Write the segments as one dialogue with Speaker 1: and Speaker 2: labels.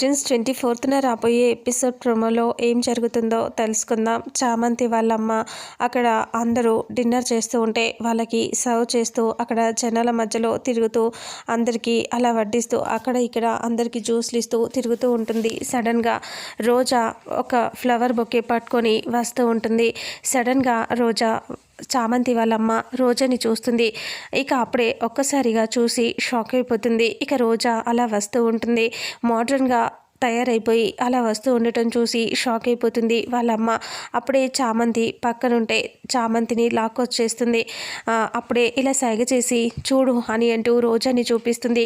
Speaker 1: జూన్స్ twenty ఫోర్త్న రాబోయే episode ప్రోమోలో ఏం జరుగుతుందో తెలుసుకుందాం. చామంతి వాళ్ళమ్మ అక్కడ అందరూ డిన్నర్ చేస్తూ ఉంటే వాళ్ళకి సర్వ్ చేస్తూ అక్కడ జనాల మధ్యలో తిరుగుతూ అందరికీ అలా వడ్డిస్తూ అక్కడ ఇక్కడ అందరికీ జ్యూస్లు ఇస్తూ తిరుగుతూ ఉంటుంది. సడన్గా రోజా ఒక ఫ్లవర్ బొకే పట్టుకొని వస్తూ ఉంటుంది. సడన్గా రోజా చామంతి వాళ్ళమ్మ రోజాని చూస్తుంది. ఇక అప్పుడే ఒక్కసారిగా చూసి షాక్ అయిపోతుంది. ఇక రోజా అలా వస్తూ ఉంటుంది. మోడ్రన్గా తయారైపోయి అలా వస్తూ ఉండటం చూసి షాక్ అయిపోతుంది వాళ్ళమ్మ. అప్పుడే చామంతి పక్కనుంటే చామంతిని లాక్కొచ్చేస్తుంది అప్పుడే ఇలా సైగ చేసి చూడు అని అంటూ రోజాని చూపిస్తుంది.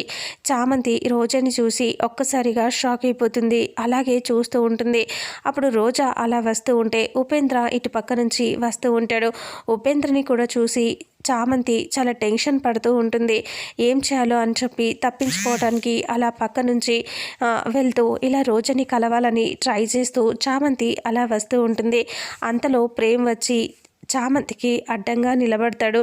Speaker 1: చామంతి రోజాని చూసి ఒక్కసారిగా షాక్ అయిపోతుంది. అలాగే చూస్తూ ఉంటుంది. అప్పుడు రోజా అలా వస్తూ ఉంటే ఉపేంద్ర ఇటు పక్క నుంచి వస్తూ ఉంటాడు. ఉపేంద్రని కూడా చూసి చామంతి చాలా టెన్షన్ పడుతూ ఉంటుంది. ఏం చేయాలో అని చెప్పి తప్పించుకోవడానికి అలా పక్క నుంచి వెళ్తూ ఇలా రోజని కలవాలని ట్రై చేస్తూ చామంతి అలా వస్తూ ఉంటుంది. అంతలో ప్రేమ్ వచ్చి చామంతికి అడ్డంగా నిలబడతాడు.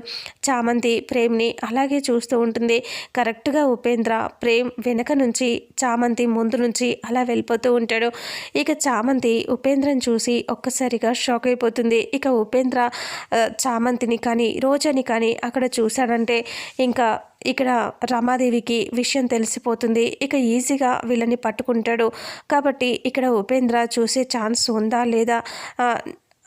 Speaker 1: చామంతి ప్రేమ్ని అలాగే చూస్తూ ఉంటుంది. కరెక్ట్గా ఉపేంద్ర ప్రేమ్ వెనక నుంచి చామంతి ముందు నుంచి అలా వెళ్ళిపోతూ ఉంటాడు. ఇక చామంతి ఉపేంద్రని చూసి ఒక్కసారిగా షాక్ అయిపోతుంది. ఇక ఉపేంద్ర చామంతిని కానీ రోజని కానీ అక్కడ చూశాడంటే ఇంకా ఇక్కడ రమాదేవికి విషయం తెలిసిపోతుంది. ఇక ఈజీగా వీళ్ళని పట్టుకుంటాడు. కాబట్టి ఇక్కడ ఉపేంద్ర చూసే ఛాన్స్ ఉందా లేదా?